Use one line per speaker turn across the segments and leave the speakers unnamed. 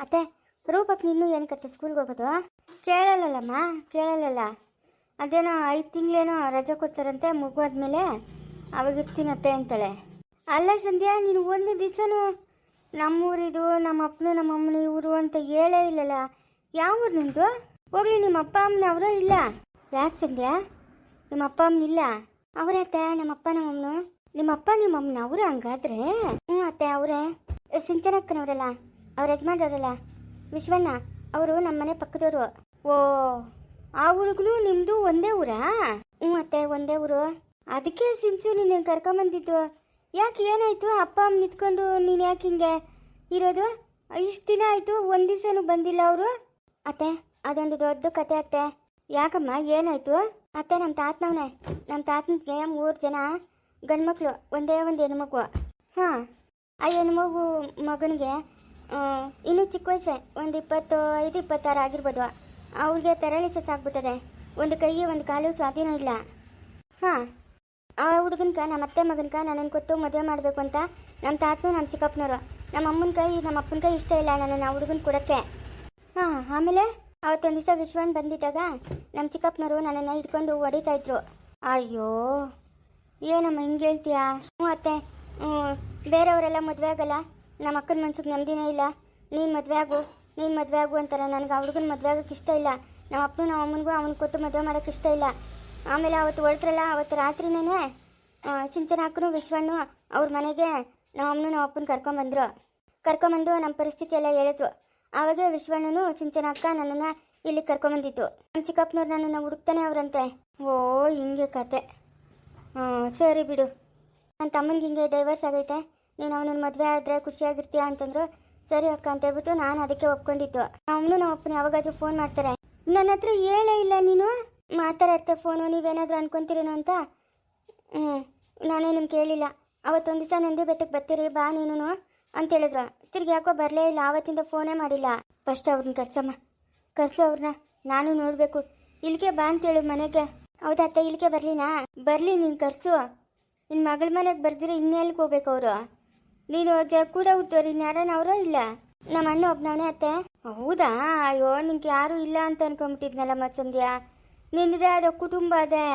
ಅತ್ತೆ ರೂಪಕ್ಕೆ ಇನ್ನೂ ಏನಕ್ಕತ್ತೆ ಸ್ಕೂಲ್ಗೆ ಹೋಗೋದು? ಕೇಳಲ್ಲಲ್ಲಮ್ಮ, ಕೇಳಲ್ಲಲ್ಲ. ಅದೇನೋ ಐದು ತಿಂಗಳೇನೋ ರಜೆ ಕೊಡ್ತಾರಂತೆ ಮುಗುವಾದ್ಮೇಲೆ ಅವಾಗ ಇರ್ತೀನತ್ತೆ ಅಂತಾಳೆ. ಅಲ್ಲ ಸಂಧ್ಯಾ, ನೀನು ಒಂದು ದಿವಸನೂ ನಮ್ಮೂರಿದು ನಮ್ಮ ಅಪ್ಪನು ನಮ್ಮ ಅಮ್ಮನ ಇವರು ಅಂತ ಹೇಳೇ ಇಲ್ಲಲ್ಲ. ಯಾವ ಊರು ನಿಮ್ಮದು ಹೋಗ್ಲಿ, ನಿಮ್ಮ ಅಪ್ಪ ಅಮ್ಮನ ಅವರೇ ಇಲ್ಲ? ಯಾಕೆ ಸಂಧ್ಯಾ? ನಿಮ್ಮ ಅಪ್ಪ ಅಮ್ಮನ ಇಲ್ಲ? ಅವರೇ ಅತ್ತೆ, ನಮ್ಮ ಅಪ್ಪ, ನಮ್ಮ ಅಮ್ಮನು? ನಿಮ್ಮ ಅಪ್ಪ, ನಿಮ್ಮ ಅಮ್ಮನ ಅವರು ಹಂಗಾದ್ರೆ? ಹ್ಞೂ ಅತ್ತೆ, ಅವರೇ. ಸಿಂಚನಕ್ಕನವರಲ್ಲ? ಅವ್ರ ಯಜಮಾನ್ರಲ್ಲ ವಿಶ್ವಣ್ಣ, ಅವರು ನಮ್ಮ ಮನೆ ಪಕ್ಕದವರು. ಓ, ಆ ಹುಡುಗನು ನಿಮ್ಮದು ಒಂದೇ ಊರಾ? ಹ್ಞೂ ಅತ್ತೆ, ಒಂದೇ ಊರು. ಅದಕ್ಕೆ ಸಿಂಚು ನೀನು ಕರ್ಕೊಂಬಂದಿದ್ದು. ಯಾಕೆ ಏನಾಯ್ತು? ಅಪ್ಪ, ಅಮ್ಮ ನಿಂತ್ಕೊಂಡು ನೀನು ಯಾಕೆ ಹಿಂಗೆ ಇರೋದು? ಇಷ್ಟು ದಿನ ಆಯಿತು, ಒಂದು ದಿವಸನೂ ಬಂದಿಲ್ಲ ಅವರು. ಅತ್ತೆ, ಅದೊಂದು ದೊಡ್ಡ ಕತೆ ಅತ್ತೆ. ಯಾಕಮ್ಮ, ಏನಾಯ್ತು? ಅತ್ತೆ ನಮ್ಮ ತಾತನವನೇ. ನಮ್ಮ ತಾತನಿಗೆ ಮೂರು ಜನ ಗಂಡ್ಮಕ್ಳು, ಒಂದೇ ಒಂದು ಹೆಣ್ಮಗು ಹಾಂ, ಆ ಹೆಣ್ಮಗು ಮಗನಿಗೆ ಇನ್ನೂ ಚಿಕ್ಕ ವಯಸ್ಸೆ, ಒಂದು ಇಪ್ಪತ್ತು, ಐದು, ಇಪ್ಪತ್ತಾರು ಆಗಿರ್ಬೋದು. ಅವ್ರಿಗೆ ಪ್ಯಾರಾಲಿಸಿಸ್ ಆಗ್ಬಿಟ್ಟದೆ ಒಂದು ಕೈಗೆ ಒಂದು ಕಾಲು ಸ್ವಾಧೀನ ಇಲ್ಲ. ಹಾಂ, ಆ ಹುಡುಗನ್ಕ ನಮ್ಮ ಅತ್ತೆ ಮಗನ್ಕ ನನ್ನನ್ನು ಕೊಟ್ಟು ಮದುವೆ ಮಾಡಬೇಕು ಅಂತ ನಮ್ಮ ತಾತನು ನಮ್ಮ ಚಿಕ್ಕಪ್ಪನವರು. ನಮ್ಮ ಅಮ್ಮನ ಕೈ ನಮ್ಮ ಅಪ್ಪನ ಕೈ ಇಷ್ಟ ಇಲ್ಲ ನನ್ನನ್ನು ಆ ಹುಡುಗನ ಕೊಡೋಕ್ಕೆ. ಹಾಂ, ಆಮೇಲೆ ಅವತ್ತೊಂದು ದಿವಸ ವಿಶ್ವನ್ ಬಂದಿದ್ದಾಗ ನಮ್ಮ ಚಿಕ್ಕಪ್ಪನವರು ನನ್ನನ್ನು ಹಿಡ್ಕೊಂಡು ಹೊಡಿತಾ ಇದ್ರು. ಅಯ್ಯೋ, ಏನಮ್ಮ ಹಿಂಗೆ ಹೇಳ್ತೀಯಾ? ಹ್ಞೂ ಅತ್ತೆ, ಹ್ಞೂ, ಬೇರೆಯವರೆಲ್ಲ ಮದುವೆ ಆಗಲ್ಲ. ನಮ್ಮ ಅಕ್ಕನ ಮನ್ಸಿಗೆ ನೆಮ್ಮದಿನೇ ಇಲ್ಲ. ನೀನು ಮದುವೆ ಆಗು, ನೀನು ಮದುವೆ ಆಗು ಅಂತಾರೆ. ನನಗೆ ಆ ಹುಡುಗನ ಮದುವೆ ಆಗೋಕ್ಕೆ ಇಷ್ಟ ಇಲ್ಲ. ನಮ್ಮ ಅಪ್ಪನು ನಮ್ಮ ಅಮ್ಮನಿಗೂ ಅವನು ಕೊಟ್ಟು ಮದುವೆ ಮಾಡೋಕ್ಕೆ ಇಷ್ಟ ಇಲ್ಲ. ಆಮೇಲೆ ಅವತ್ತು ಹೊರಟ್ರಲ್ಲ, ಅವತ್ತು ರಾತ್ರಿನೇ ಸಿಂಚನ ಹಾಕನು ವಿಶ್ವಣ್ಣು ಅವ್ರ ಮನೆಗೆ ನಮ್ಮ ಅಮ್ಮನು ನಮ್ಮ ಅಪ್ಪನ ಕರ್ಕೊಂಬಂದ್ರು ಕರ್ಕೊಂಬಂದು ನಮ್ಮ ಪರಿಸ್ಥಿತಿ ಎಲ್ಲ ಹೇಳಿದ್ರು. ಆವಾಗ ವಿಶ್ವಣ್ಣನು ಸಿಂಚನ ಅಕ್ಕ ನನ್ನನ್ನು ಇಲ್ಲಿ ಕರ್ಕೊಂಬಂದಿತ್ತು ನಮ್ಮ ಚಿಕ್ಕಪ್ಪನವ್ರು ನನ್ನನ್ನು ಹುಡುಕ್ತಾನೆ ಅವರಂತೆ. ಓ, ಹಿಂಗೆ ಕತೆ. ಸರಿ ಬಿಡು. ನನ್ನ ತಮ್ಮನಿಗೆ ಹಿಂಗೆ ಡೈವರ್ಸ್ ಆಗೈತೆ. ನೀನು ಅವನನ್ನ ಮದುವೆ ಆದರೆ ಖುಷಿಯಾಗಿರ್ತೀಯ ಅಂತಂದ್ರು, ಸರಿ ಅಕ್ಕ, ಅಂತ ಹೇಳ್ಬಿಟ್ಟು ನಾನು ಅದಕ್ಕೆ ಒಪ್ಕೊಂಡಿದ್ದು. ಅವನು ನಮ್ಮ ಅಪ್ಪನ ಯಾವಾಗಾದ್ರೂ ಫೋನ್ ಮಾಡ್ತಾರೆ. ನನ್ನ ಹತ್ರ ಹೇಳೇ ಇಲ್ಲ ನೀನು. ಮಾಡ್ತಾರೆ ಅತ್ತೆ ಫೋನು ನೀವೇನಾದರೂ ಅನ್ಕೊಂತೀರೇನು ಅಂತ. ಹ್ಞೂ ನಾನೇ ನಿಮ್ಗೆ ಕೇಳಿಲ್ಲ. ಅವತ್ತೊಂದು ದಿವಸ ನಂದಿ ಬೆಟ್ಟಕ್ಕೆ ಬರ್ತೀರಿ, ಬಾ ನೀನು ಅಂತ ಹೇಳಿದ್ರು. ತಿರ್ಗಿ ಯಾಕೋ ಬರಲೇ ಇಲ್ಲ ಆವತ್ತಿಂದ ಫೋನೇ ಮಾಡಿಲ್ಲ. ಫಸ್ಟ್ ಅವ್ರನ್ನ ಕರ್ಸಮ್ಮ, ಕರ್ಸು ಅವ್ರನ್ನ ನಾನು ನೋಡಬೇಕು. ಇಲ್ಲಿಗೆ ಬಾ ಅಂತೇಳು ಮನೆಗೆ. ಹೌದಾ ಅತ್ತೆ, ಇಲ್ಲಿಗೆ ಬರಲಿನಾ? ಬರಲಿ ನೀನು, ಕರ್ಸು. ನಿನ್ನ ಮಗಳ ಮನೆಗೆ ಬರ್ದಿರ ಇನ್ನೆಲ್ಲಿಗೆ ಹೋಗ್ಬೇಕು ಅವರು? ನೀನು ಜ ಕೂಡ ಹುಟ್ಟೋರು ಇನ್ಯಾರನ ಅವರೋ ಇಲ್ಲ? ನಮ್ಮ ಅಣ್ಣ ಒಬ್ಬನವನೇ ಅತ್ತೆ. ಹೌದಾ? ಅಯ್ಯೋ ನಿಂಗೆ ಯಾರೂ ಇಲ್ಲ ಅಂತ ಅನ್ಕೊಂಬಿಟ್ಟಿದ್ನಲ್ಲ ಮತ್ಸಂದ್ಯಾ ನಿನ್ನದೇ ಆದ ಕುಟುಂಬ ಅದೇ.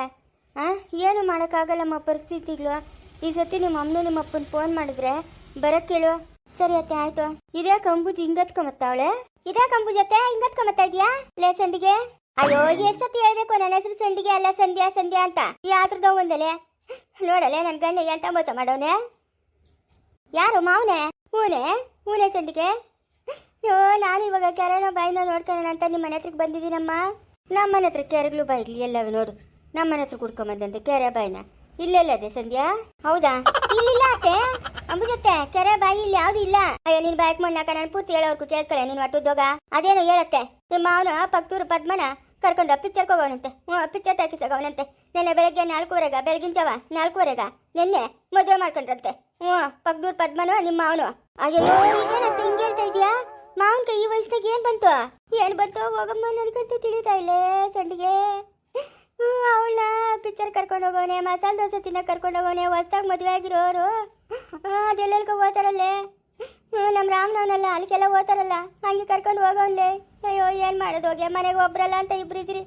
ಹಾಂ ಏನು ಮಾಡೋಕ್ಕಾಗಲ್ಲಮ್ಮ ಪರಿಸ್ಥಿತಿಗಳು. ಈ ಸತಿ ನಿಮ್ಮ ಅಮ್ಮನು ನಿಮ್ಮ ಅಪ್ಪನ ಫೋನ್ ಮಾಡಿದ್ರೆ ಬರಕ್ಕೇಳು ಸರಿ ಅತ್ತೆ, ಆಯ್ತು. ಇದೇ ಕಂಬೂಜ್ ಹಿಂಗತ್ಕೊಂಬತ್ತಾವಳೆ ಇದೇ ಕಂಬೂಜ್ ಅತ್ತೆ ಹಿಂಗತ್ಕೊಂಬತ್ತಾ ಇದೆಯಾ? ಲೇ ಸಂಡಿಗೆ. ಅಯ್ಯೋ, ಎಷ್ಟ್ ಸತಿ ಹೇಳ್ಬೇಕು? ನನ್ನ ಹೆಸರು ಸಂಡಿಗೆ ಅಲ್ಲ ಸಂಧ್ಯಾ ಸಂಧ್ಯಾ ಅಂತ. ಯಾತ್ರದೋ ಒಂದಲೆ ನೋಡಲೆ ನನ್ನ ಗಂಡ ಎಂತ ಮೋಸ ಮಾಡೋನೆ. ಯಾರು, ಮಾವನೆ? ಹೂನೆ? ಹೂನೆ ಸಂಡಿಗೆ ಅಯ್ಯೋ, ನಾನು ಇವಾಗ ಕೆರೆನೋ ಬಾಯಿನ ನೋಡ್ಕೊಳ್ಳೋಣ ಅಂತ ನಿಮ್ಮ ಮನೆ ಹತ್ರಕ್ಕೆ ಬಂದಿದ್ದೀನಮ್ಮ. ನಮ್ಮ ಮನೆ ಹತ್ರ ಕೆರೆಗಳು ಬಾಯಿಲಿ ಎಲ್ಲವೇ ನೋಡು. ನಮ್ಮ ಮನೆ ಹತ್ರ ಕುಡ್ಕೊಂಬಂದಂತೆ ಕೆರೆ ಬಾಯಿನ. ಇಲ್ಲೆಲ್ಲ ಇದೆ ಸಂಧ್ಯಾ? ಹೌದಾ? ಇಲ್ಲಿಲ್ಲ ಅತ್ತೆ. ಅಂಬುಜತ್ತೆ, ಕೆರೆ ಬಾಯಿ ಇಲ್ಲಿ ಯಾವ್ದು ಇಲ್ಲ. ಅಯ್ಯೋ, ನೀನ್ ಬಾಯಕ್ ಮಣ್ಣಾಕ ನಾನು ಪೂರ್ತಿ ಹೇಳೋರ್ಗು ಕೇಳ್ಕೊಳ್ಳೆ ನೀನು ಒಟ್ಟುದೋಗ ಅದೇನು ಹೇಳತ್ತೆ. ನಿಮ್ಮ ಅವನು ಪಕ್ತೂರು ಪದ್ಮನ? ಕರ್ಕೊಂಡು ಪಿಕ್ಚರ್ ಹೋಗೋನಂತೆ ಹ್ಞೂ ಪಿಕ್ಚರ್ ಟಾಕೀಸ್ ಹೋಗೋನಂತೆ ನೆನ್ನೆ ಬೆಳಗ್ಗೆ ನಾಲ್ಕೂವರೆಗ ಬೆಳಗಿನ ಜಾವ ನಾಲ್ಕೂವರೆಗ? ನಿನ್ನೆ ಮದುವೆ ಮಾಡ್ಕೊಂಡ್ರಂತೆ. ಹ್ಞೂ ಪಕ್ದೂರ್ ಪದ್ಮನು ನಿಮ್ಮ ಅವನು ಅಯ್ಯೋ ಇದೇನಂತ ಹಿಂಗೆ ಹೇಳ್ತಾ ಇದೀಯಾ ಮಾವನ್ ಕೈ ಈ ವಯಸ್ಸಿನಾಗ ಏನ್ ಬಂತು? ಏನ್ ಬಂತು? ಹೋಗಮ್ಮ, ನನಗಂತೂ ತಿಳಿತಾ ಇಲ್ಲೇ ಸಂಡಿಗೆ. ಅವಳ ಪಿಕ್ಚರ್ ಕರ್ಕೊಂಡು ಹೋಗೋನೆ ಮಸಾಲೆ ದೋಸೆ ತಿನ್ನಕ್ ಕರ್ಕೊಂಡು ಹೋಗೋನೆ ಹೊಸ್ದಾಗ ಮದುವೆ ಆಗಿರೋರು. ಅದೆಲ್ಲೆಲ್ಗ ಹೋತಾರಲ್ಲೇ? ಹ್ಞೂ ನಮ್ಮ ರಾಮನವನಲ್ಲ ಅಲ್ಲಿಗೆಲ್ಲ ಓದ್ತಾರಲ್ಲ ಹಂಗೆ ಕರ್ಕೊಂಡು ಹೋಗೋನ್ಲೆ ಅಯ್ಯೋ, ಏನು ಮಾಡೋದು? ಹೋಗಿ ಮನೆಗೆ ಒಬ್ರಲ್ಲ ಅಂತ ಇಬ್ಬರು ಇದ್ರಿ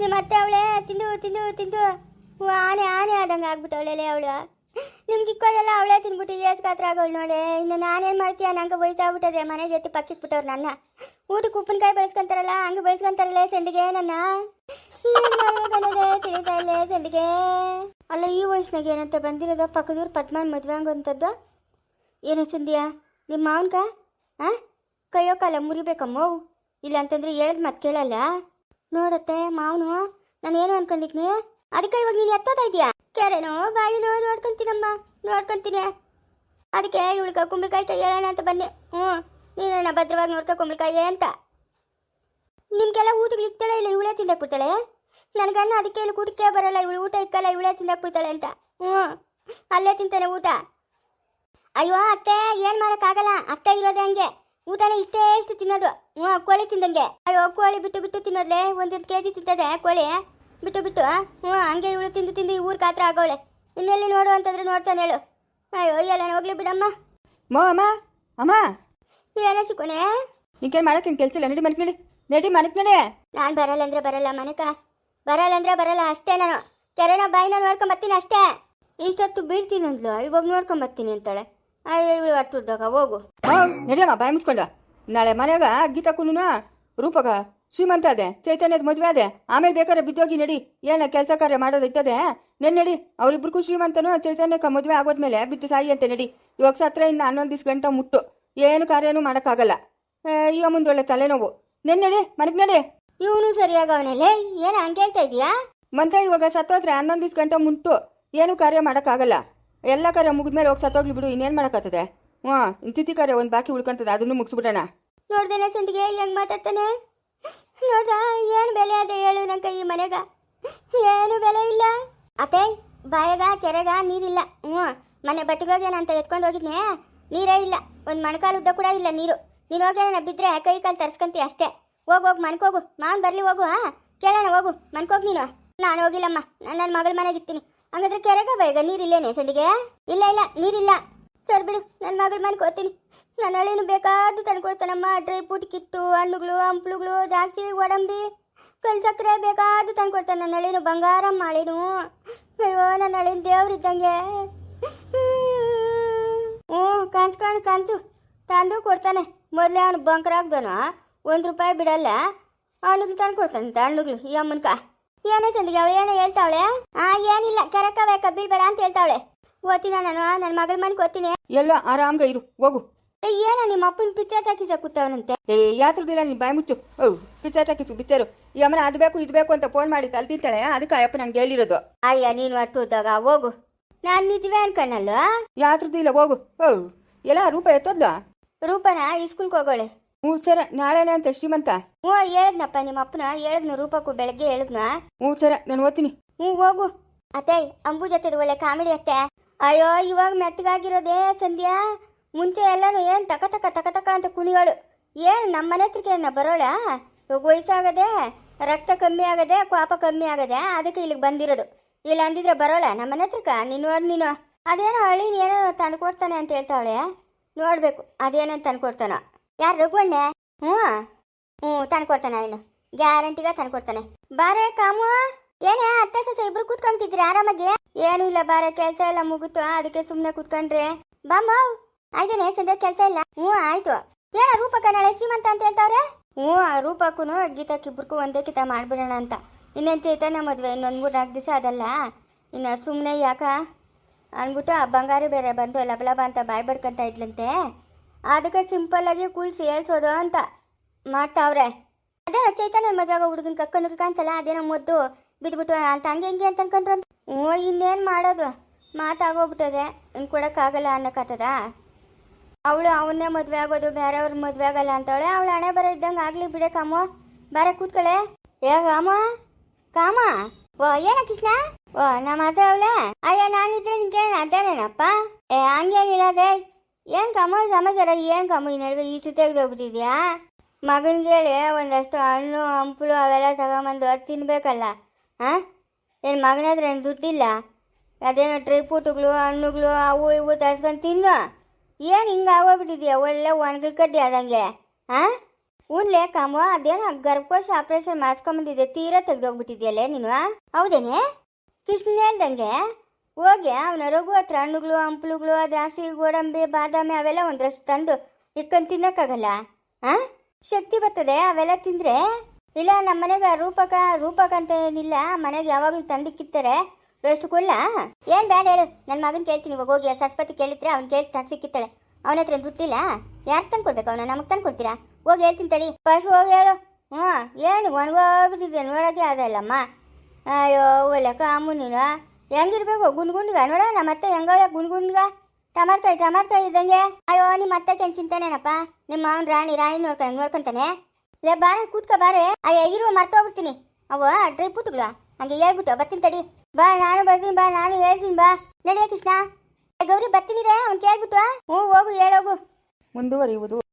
ನಿಮ್ಮ ಅತ್ತೆ ಅವಳೆ, ತಿಂದು ತಿಂದು ತಿಂದು. ಆನೆ ಆನೆ ಆದಂಗೆ ಆಗ್ಬಿಟ್ಟವಳೆ ಅವಳು. ನಿಮ್ಗೆ ಇಕ್ಕೋದೆಲ್ಲ ಅವಳೇ ತಿನ್ಬಿಟ್ಟು ಏಸ್ ಗಾತ್ರ ಆಗೋಳು ನೋಡಿ. ಇನ್ನು ನಾನೇನು ಮಾಡ್ತೀಯ? ನಂಗೆ ವಯಸ್ಸಾಗ್ಬಿಟ್ಟದೆ ಮನೆ ಜೊತೆ ಪಕ್ಕಿಗೆ ಬಿಟ್ಟವ್ರು ನನ್ನ. ಊಟಕ್ಕೆ ಉಪ್ಪಿನಕಾಯಿ ಬೆಳೆಸ್ಕೊಂತಾರಲ್ಲ, ಹಂಗೆ ಬೆಳೆಸ್ಕೊಂತಾರಲ್ಲ ಸಂಡಿಗೆ ನನ್ನ. ಇಲ್ಲ ಸಂಡಿಗೆ. ಅಲ್ಲ, ಈ ವಯಸ್ಸಿನಾಗ ಏನಂತ ಬಂದಿರೋದು? ಪಕ್ಕದೂರು ಪದ್ಮನ್ ಮದುವೆ ಹಂಗಂತದ್ದು ಏನು ಸಂಧ್ಯಾ? ನಿಮ್ಮ ಮಾವನ್ಕ ಹಾಂ ಕೈಯೋ ಕಾಲ ಮುರಿಬೇಕಮ್ಮ? ಇಲ್ಲ ಅಂತಂದ್ರೆ ಹೇಳದ್ ಮತ್ತೆ ಕೇಳಲ್ಲ? ನೋಡತ್ತೆ, ಮಾವನು. ನಾನು ಏನು ಅನ್ಕೊಂಡಿದ್ನಿ? ಅದಕ್ಕೆ ಇವಾಗ ನೀನು ಎತ್ತೋತಾ ಇದೆಯಾ ಕೆರೆನೋ, ಬಾಯಿನೋ ನೋಡ್ಕೊಂತೀನಮ್ಮ, ನೋಡ್ಕೊಂತೀನಿ. ಅದಕ್ಕೆ ಇವಳಿಗೆ ಕುಂಬಳಕಾಯಿ ಕೈ ಹೇಳೋಣ ಅಂತ ಬನ್ನಿ. ಹ್ಞೂ ನೀನಣ್ಣ ಭದ್ರವಾಗಿ ನೋಡ್ಕೊ ಕುಂಬಳಕಾಯಿ ಅಂತ. ನಿಮ್ಗೆಲ್ಲ ಊಟಕ್ಕೆ ಇಕ್ತಾಳೆ ಇಲ್ಲ ಇವಳೇ ತಿಂದಾಕ್ ಕೊಡ್ತಾಳೆ? ನನಗನ್ನ ಅದಕ್ಕೆ ಇಲ್ಲಿ ಕುಡಿಕೆ ಬರಲ್ಲ, ಇವಳು ಊಟ ಇಕ್ಕಲ್ಲ, ಇವಳೇ ತಿಂದಾಕ್ ಕೊಡ್ತಾಳೆ ಅಂತ. ಹ್ಞೂ, ಅಲ್ಲೇ ತಿಂತಾನೆ ಊಟ. ಅಯ್ಯೋ ಅತ್ತೆ ಏನು ಮಾಡೋಕ್ಕಾಗಲ್ಲ. ಅತ್ತೆ ಇರೋದೇ ಹಂಗೆ. ಊಟನೇ ಇಷ್ಟೇ ಇಷ್ಟು ತಿನ್ನೋದು. ಹ್ಞೂ ಕೋಳಿ ತಿಂದಂಗೆ. ಅಯ್ಯೋ ಕೋಳಿ ಬಿಟ್ಟು ಬಿಟ್ಟು ತಿನ್ನೋದ್ಲೆ? ಒಂದೊಂದು ಕೆ ಜಿ ತಿಂತದೆ ಕೋಳಿ. ಬಿಟ್ಟು ಬಿಟ್ಟು. ಹ್ಞೂ ಹಂಗೆ ಇವಳು ತಿಂದು ತಿಂದು ಈ ಊರು ಕಾತ್ರ ಆಗೋಳೆ. ಇನ್ನೆಲ್ಲಿ ನೋಡು ಅಂತಂದ್ರೆ ನೋಡ್ತಾನೆ ಹೇಳು. ಅಯ್ಯೋ ಎಲ್ಲ ಹೋಗ್ಲಿ ಬಿಡಮ್ಮ.
ಮೋ ಅಮ್ಮ ಅಮ್ಮ.
ಏನೋ ಚಿಕ್ಕೋನೆ.
ನಿಂಗೇನು ಮಾಡಕ್ಕೆ ಕೆಲಸ ಇಲ್ಲ? ನಡಿ ಮನಕ್ ನಡಿ. ನಡಿ ಮನಕ್ ನಡಿ.
ನಾನು ಬರಲ್ಲ ಅಂದ್ರೆ ಬರಲ್ಲ ಮನಕ ಬರಲ್ಲ ಅಂದ್ರೆ ಬರಲ್ಲ ಅಷ್ಟೇ ನಾನು. ಕೆರೆನ ಬಾಯಿನ ನೋಡ್ಕೊಂಡ್ ಬರ್ತೀನಿ ಅಷ್ಟೇ. ಇಷ್ಟೊತ್ತು ಬೀಳ್ತೀನಿ ಅಂದ್ಲು. ಇವಾಗ ನೋಡ್ಕೊಂಡ್ ಬರ್ತೀನಿ ಅಂತಾಳೆ. ಅಯ್ಯೋ ಇವಳು ಅಟ್ಟುದ್ದಾಗ ಹೋಗು.
ನಡಿಯಮ್ಮ ಬಾಯಿ ಮುಚ್ಕೊಂಡ. ನಾಳೆ ಮನೆಯಾಗ ಗೀತಾಕುನು ರೂಪಕ ಶ್ರೀಮಂತ ಅದೇ ಚೈತನ್ಯದ ಮದುವೆ ಅದೇ. ಆಮೇಲೆ ಬೇಕಾದ್ರೆ ಬಿದ್ದೋಗಿ ನಡಿ. ಏನ ಕೆಲಸ ಕಾರ್ಯ ಮಾಡೋದು ಇರ್ತದೆ ನೆನ್ ನಡಿ. ಅವ್ರಿಬ್ರಿಗೂ ಶ್ರೀಮಂತನು ಚೈತನ್ಯಕ್ಕೆ ಮದುವೆ ಆಗೋದ್ಮೇಲೆ ಬಿದ್ದು ಸಾಯಿ ಅಂತ ನಡಿ. ಇವಾಗ ಸತ್ರ ಇನ್ನು ಹನ್ನೊಂದು ದಿವ್ಸ ಗಂಟೆ ಮುಟ್ಟು. ಏನು ಕಾರ್ಯನೂ ಮಾಡೋಕ್ಕಾಗಲ್ಲ. ಈಗ ಮುಂದೆ ಒಳ್ಳೆ ತಲೆನೋವು. ನೆನ್ ನಡಿ ಮನೆಗೆ ನಡಿ.
ಇವನು ಸರಿಯಾಗವನಲ್ಲೇ ಏನ ಹಂಗೆ ಹೇಳ್ತಾ ಇದೀಯಾ?
ಮತ್ತೆ ಇವಾಗ ಸತ್ತೋದ್ರೆ ಹನ್ನೊಂದು ದಿವ್ಸ ಗಂಟೆ ಮುಟ್ಟು. ಏನು ಕಾರ್ಯ ಮಾಡೋಕ್ಕಾಗಲ್ಲ. ಎಲ್ಲ ಕಾರ್ಯ ಮುಗಿದ್ಮೇಲೆ ಹೋಗಿ ಸತ್ತೋಗ್ಲಿ ಬಿಡು, ಇನ್ನೇನು ಮಾಡೋಕ್ಕಾಗ್ತದೆ? ಹ್ಞೂ ಇಂತಿತಿ ಕಾರ್ಯ ಒಂದು ಬಾಕಿ ಉಳ್ಕೊಂತದೆ, ಅದನ್ನು ಮುಗಿಸ್ಬಿಡೋಣ.
ನೋಡ್ದೇನೆ ಸಂಡಿಗೆ, ಹೆಂಗ್ ಮಾತಾಡ್ತಾನೆ? ನೋಡ್ದ, ಏನು ಬೆಲೆ ಅದೇ ಹೇಳು ನಂಗೆ ಈ ಮನೆಗ. ಏನು ಬೆಲೆ ಇಲ್ಲ. ಅತ್ತೆ, ಬಾಯಗ, ಕೆರೆಗ ನೀರಿಲ್ಲ. ಹ್ಞೂ, ಮನೆ ಬಟ್ಟೆಗಳಿಗೆ ಅಂತ ಎತ್ಕೊಂಡು ಹೋಗಿದ್ನೇ, ನೀರೇ ಇಲ್ಲ. ಒಂದು ಮಣಕಾಲು ಉದ್ದ ಕೂಡ ಇಲ್ಲ ನೀರು. ನೀನು ಹೋಗ್ಯಾನ ಬಿದ್ದರೆ ಕೈ ಕಾಲು ತರ್ಸ್ಕೊಂತಿ ಅಷ್ಟೇ. ಹೋಗು ಹೋಗಿ, ಮನ್ಕೋಗು. ಮಾವನ್ ಬರ್ಲಿ ಹೋಗು, ಹಾ? ಕೇಳೋಣ, ಹೋಗು. ಮನ್ಕೋಗ್ ನೀನು. ನಾನು ಹೋಗಿಲ್ಲಮ್ಮ. ನಾನು ನನ್ನ ಮಗಳ ಮನೆಗೆ ಇರ್ತೀನಿ. ಹಂಗಾದ್ರೆ ಕೆರೆಗ ಬೇಗ ನೀರಿಲ್ಲೇನೆ ಸಂಡಿಗೆ? ಇಲ್ಲ ಇಲ್ಲ, ನೀರಿಲ್ಲ. ಸರ್ ಬಿಡು ನನ್ನ ಮಗಳ ಮನೆ ಕೊಡ್ತೀನಿ ನನ್ನ ಹಳ್ಳಿನೂ ಬೇಕಾದ್ದು ತಂದ್ಕೊಡ್ತಾನಮ್ಮ. ಡ್ರೈ ಫ್ರೂಟ್ ಕಿಟ್ಟು, ಹಣ್ಣುಗಳು, ಹಂಪ್ಲುಗಳು, ದ್ರಾಕ್ಷಿ, ಗೋಡಂಬಿ. ಕಲ್ ಸಕ್ಕರೆ ಬೇಕಾದ್ದು ತಂದ್ಕೊಡ್ತಾನೆ ನನ್ನ ಹಳ್ಳಿನು, ಬಂಗಾರ ಮಾಳಿನು ಅಯ್ಯೋ ನನ್ನ ಹಳ್ಳಿನ ದೇವ್ರಿದ್ದಂಗೆ ಹ್ಞೂ ಕನ್ಸು ಕಾಣು ತಂದು ಕೊಡ್ತಾನೆ. ಮೊದಲೇ ಅವನು ಬಂಕರಾಗ್ದನು ಒಂದು ರೂಪಾಯಿ ಬಿಡಲ್ಲ. ಅವನಿಗೆ ತಂದು ಕೊಡ್ತಾನೆ ಹಣ್ಣುಗಳು, ಈ ಅಮ್ಮನ್ಕ ಏನೇ ಸಂಡಿಗೆ ಅವಳು ಏನೋ ಹೇಳ್ತಾವಳೆ? ಆ ಏನಿಲ್ಲ ಕೆರಕ ಬೇಕ ಬೀಳ್ಬೇಡ ಅಂತ ಹೇಳ್ತಾವಳೆ. ಓದ್ತೀನ ನಾನು? ನನ್ನ ಮಗಳ ಮನೆಗೆ ಓದ್ತೀನಿ.
ಎಲ್ಲ ಆರಾಮ್ಗ ಇರು ಹೋಗು.
ಏನ ನಿಮ್ಮ ಅಪ್ಪನ ಪಿಚ್ಚರ್ ಟಾಕಿಸ ಕೂತವನಂತೆ?
ಏ ಯಾತ್ರದಿಲ್ಲ ನೀನು ಬಾಯಿ ಮುಚ್ಚು. ಓ ಪಿಚ್ಚರ್ ಟಾಕಿಸು ಪಿಚ್ಚರು ಈ ಅಮ್ಮನ ಅದು ಬೇಕು ಇದು ಬೇಕು ಅಂತ ಫೋನ್ ಮಾಡಿ ತಲೆ ತಿಂತಾಳೆ ಅದಕ್ಕೆ ಅಯ್ಯಪ್ಪ ನಂಗೆ ಹೇಳಿರೋದು.
ಅಯ್ಯ ನೀನು ಅಟ್ಟುದಾಗ ಹೋಗು. ನಾನು ನಿಜವೇ ಅನ್ಕಣ್ಣಲ್ವ?
ಯಾತ್ರದಿಲ್ಲ ಹೋಗು. ಓ ಎಲ್ಲ ರೂಪ ಎತ್ತದ್ಲ?
ರೂಪನ? ಇಸ್ಕೂಲ್ಗೆ ಹೋಗೋಳೆ.
ಹ್ಞೂ ಸರ ನಾಳೆನೇ ಅಂತ ಶ್ರೀಮಂತ.
ಹ್ಞೂ ಹೇಳದ್ನಪ್ಪ ನಿಮ್ಮ ಅಪ್ಪನ ಹೇಳದ್ನ ರೂಪಕ್ಕೂ ಬೆಳಗ್ಗೆ ಹೇಳದ್ನ?
ಹ್ಞೂ ಸರ ನಾನು ಓದ್ತೀನಿ.
ಹ್ಞೂ ಹೋಗು. ಅತ್ತೆ ಅಂಬು ಜೊತೆದು ಒಳ್ಳೆ ಕಾಮಿಡಿ ಅತ್ತೆ. ಅಯ್ಯೋ ಇವಾಗ ಮೆತ್ತಗಾಗಿರೋದೇ ಸಂಧ್ಯಾ. ಮುಂಚೆ ಎಲ್ಲರೂ ಏನು ತಕ ತಕ ತಕ ತಕ ಅಂತ ಕುಣಿಗಳು ಏನು ನಮ್ಮ ಮನೆ ಹತ್ರಕ್ಕೆ ಏನ ಬರೋಳ? ಇವಾಗ ವಯಸ್ಸಾಗದೆ ರಕ್ತ ಕಮ್ಮಿ ಆಗದೆ ಕೋಪ ಕಮ್ಮಿ ಆಗದೆ ಅದಕ್ಕೆ ಇಲ್ಲಿಗೆ ಬಂದಿರೋದು. ಇಲ್ಲ ಅಂದಿದ್ರೆ ಬರೋಳ ನಮ್ಮ ಮನೆ ಹತ್ರಕ್ಕ? ನೀನು ನೀನು. ಅದೇನೋ ಹಳ್ಳಿನ ಏನೋ ತಂದು ಕೊಡ್ತಾನೆ ಅಂತ ಹೇಳ್ತಾಳೆ. ನೋಡ್ಬೇಕು ಅದೇನೇನು ತಂದು ಕೊಡ್ತಾನೋ. ಯಾರು ರಘುವಣ್ಣ ಹ್ಞೂ ಹ್ಞೂ, ತಂದು ಕೊಡ್ತಾನೆ ಅವನು. ಗ್ಯಾರಂಟಿಗ ತಂದು ಕೊಡ್ತಾನೆ. ಬಾರೆ ಕಾಮ, ಏನೇ ಅತ್ತೆ ಸೊಸೆ ಇಬ್ರು ಕೂತ್ಕೊಂಡ್ತಿದ್ರಿ ಆರಾಮಾಗಿ? ಏನು ಇಲ್ಲ ಬಾರೆ, ಕೆಲಸ ಎಲ್ಲ ಮುಗಿತು, ಅದಕ್ಕೆ ಸುಮ್ಮನೆ ಕೂತ್ಕೊಂಡ್ರಿ. ಬಾಮ್ಮ, ಆಯ್ತೇನೆ ಸದ್ಯ ಕೆಲಸ ಇಲ್ಲ? ಹ್ಞೂ, ಆಯ್ತು. ಏನ ರೂಪಕ ನಾಳೆ ಶ್ರೀಮಂತ ಅಂತ ಹೇಳ್ತಾವ್ರೆ? ಹ್ಞೂ ರೂಪಕ್ಕೂ ಗೀತಕ್ಕಿಬ್ರಿಗೂ ಒಂದೇ ಕಿತ ಮಾಡ್ಬಿಡೋಣ ಅಂತ. ಇನ್ನೇನು ಚೈತನ್ಯ ಮದುವೆ, ಇನ್ನೊಂದು ಮೂರು ನಾಲ್ಕು ದಿವಸ ಅದಲ್ಲ? ಇನ್ನು ಸುಮ್ಮನೆ ಯಾಕ? ಅಂದ್ಬಿಟ್ಟು ಆ ಬಂಗಾರ ಬೇರೆ ಬಂದು ಲಬ ಲಬ ಅಂತ ಬಾಯ್ ಬಡ್ಕೊಂತ ಇದ್ಲಂತೆ. ಅದಕ್ಕೆ ಸಿಂಪಲ್ ಆಗಿ ಕೂಲ್ ಹೇಳ್ಸೋದು ಅಂತ ಮಾಡ್ತಾವ್ರೆ. ಅದೇ ಚೈತನ್ಯ ಮದುವಾಗ ಹುಡುಗನ ಕಕ್ಕೊಂಡು ಕಾಣಿಸಲ್ಲ ಅದೇನೋ ಮೊದ್ದು ಬಿದ್ಬಿಟ್ಟು ಅಂತ. ಹಂಗೆ ಹಿಂಗೆ ಅಂತ ಅನ್ಕೊಂಡ್ರಂತ ಓ, ಇನ್ನೇನು ಮಾಡೋದು? ಮಾತಾಗೋಗ್ಬಿಟ್ಟದೆ ಇನ್ನು ಕೊಡೋಕ್ಕಾಗಲ್ಲ ಅನ್ನಕತ್ತದ ಅವಳು ಅವನ್ನೇ ಮದುವೆ ಆಗೋದು, ಬೇರೆಯವ್ರ ಮದುವೆ ಆಗಲ್ಲ ಅಂತವಳೆ. ಅವಳು ಹಣೆ ಬರ ಇದ್ದಂಗೆ ಆಗ್ಲಿ ಬಿಡೆ ಕಾಮ. ಬಾರ ಕೂತ್ಕೊಳ್ಳೆ ಏ, ಕಾಮ? ಕಾಮ? ಓ, ಏನ ಕೃಷ್ಣ? ಓ ನಮ್ಮ ಅತ್ತೆ ಅವಳೆ? ಅಯ್ಯ, ನಾನಿದ್ರೆ ನಿಂಗೆ ಅದೇನೇನಪ್ಪ ಏ, ಹಂಗೇನಿಲ್ಲ ಅದೇ. ಏನ್ ಕಮ್ಮ ಸಮಾಚಾರ, ಏನ್ ಕಮ್ಮ ಈ ನಡುವೆ ಇಷ್ಟು ತೆಗೆದೋಗ್ಬಿಟ್ಟಿದ್ಯಾ ಮಗನಿಗೆ ಹೇಳಿ, ಒಂದಷ್ಟು ಹಣ್ಣು, ಹಂಪಲು ಅವೆಲ್ಲ ತಗೊಂಬಂದು ಅದು ತಿನ್ಬೇಕಲ್ಲ ಹಾಂ ಏನು ಮಗನ ಹತ್ರ ಏನು ದುಡ್ಡಿಲ್ಲ? ಅದೇನೋ ಡ್ರೈ ಫ್ರೂಟ್ಗಳು ಹಣ್ಣುಗಳು, ಅವು ಇವು ತರ್ಸ್ಕೊಂಡು ತಿನ್ನು ಏನು ಹಿಂಗೆ ಆಗೋಗ್ಬಿಟ್ಟಿದ್ಯಾ? ಒಳ್ಳೆ ಒಣಗಿಲ್ ಕಡ್ಡಿ ಆದಂಗೆ ಹಾಂ ಉನ್ಲೆ ಕಮ್ಮ, ಅದೇನೋ ಗರ್ಭಕೋಶ ಆಪ್ರೇಷನ್ ಮಾಡಿಸ್ಕೊಂಬಂದಿದ್ದೆ ತೀರಾ ತೆಗೆದೋಗ್ಬಿಟ್ಟಿದ್ಯಲ್ಲೇ ನೀನು ಹೌದೇನೆ? ಕೃಷ್ಣ ಹೇಳ್ದಂಗೆ? ಹೋಗಿ ಅವನ ರಘು ಹತ್ರ ಹಣ್ಣುಗಳು, ಹಂಪಲುಗಳು, ದ್ರಾಕ್ಷಿ, ಗೋಡಂಬಿ, ಬಾದಾಮಿ ಅವೆಲ್ಲ ಒಂದಷ್ಟು ತಂದು ಇಕ್ಕೊಂಡು ತಿನ್ನಕ್ಕಾಗಲ್ಲ, ಆ? ಶಕ್ತಿ ಬರ್ತದೆ, ಅವೆಲ್ಲ ತಿಂದ್ರೆ? ಇಲ್ಲ ನಮ್ಮ ಮನೆಗೆ ರೂಪಕ ರೂಪಕ ಅಂತ ಏನಿಲ್ಲ, ಮನೆಗೆ ಯಾವಾಗಲೂ ತಂದಿಕ್ಕಿತ್ತಾರೆ ರೆಸ್ಟ್ ಕೊಲ್ಲ ಏನ್ ಬೇಡ ಹೇಳು ನನ್ನ ಮಗನ್ ಕೇಳ್ತೀನಿ ಇವಾಗ, ಹೋಗಿ ಸರಸ್ವತಿ ಕೇಳಿದ್ರೆ ಅವ್ನು ಕೇಳಿ ತರ್ಸಿಕ್ಕಿತ್ತಾಳೆ ಅವನ ಹತ್ರ ದುಡ್ಡಿಲ್ಲ? ಯಾರು ತಂದು ಕೊಡ್ಬೇಕು ಅವನ? ನಮಗೆ ತಂದು ಕೊಡ್ತೀರಾ? ಹೋಗಿ ಹೇಳ್ತೀನಿ ತಡಿ. ಫಸ್ಟ್ ಹೋಗಿ ಹೇಳು. ಹ್ಞೂ ಏನು ಒಣಗೋಗ್ಬಿಟ್ಟಿದೆ, ನೋಡೋಕೆ ಅದಲ್ಲಮ್ಮ ಅಯ್ಯೋ, ಒಳ್ಳೆ ಕಾಮು ಹೆಂಗಿರ್ಬೇಕು? ಗುನ್ಗುನ್ಗ ನೋಡೋಣ ಮತ್ತೆ ಅತ್ತೆ ಹೆಂಗಳ ಗುಂಡ್ ಗುಂಡ್ಗ ಟಮಾಟ್ಕಾಯಿ ಟಮಾಟ್ಕಾಯಿ ಇದ್ದಂಗೆ. ಅಯ್ಯೋ, ನಿಮ್ಮ ಅತ್ತೆ ಕೆನ್ ಚಿಂತಾನೇನಪ್ಪ? ನಿಮ್ಮ ಮಾವನ್ ರಾಣಿ ರಾಣಿ ನೋಡ್ಕೊ ನೋಡ್ಕೊಂತಾನೆ? ಲೇ, ಬಾರೆ, ಕೂತ್ಕೊ ಬಾರೆ. ಅಯ್ಯ ಇರುವ ಮರ್ತೋಗ್ಬಿಡ್ತೀನಿ. ಅವ ಡ್ರೈ ಫ್ರೂಟ್ಗಳ. ಹಂಗೆ ಹೇಳ್ಬಿಟ್ಟು ಬರ್ತೀನಿ ತಡಿ ಬಾ, ನಾನು ಬರ್ತೀನಿ, ಬಾ, ನಾನು ಹೇಳ್ತೀನಿ, ಬಾ. ನಡೆಯ ಕೃಷ್ಣ. ಗೌರಿ, ಬರ್ತೀನಿ ರೇ, ಅವ್ನು ಕೇಳ್ಬಿಟ್ಟು. ಹ್ಞೂ, ಹೋಗು, ಹೇಳೋಗು.
ಮುಂದುವರಿಯುವುದು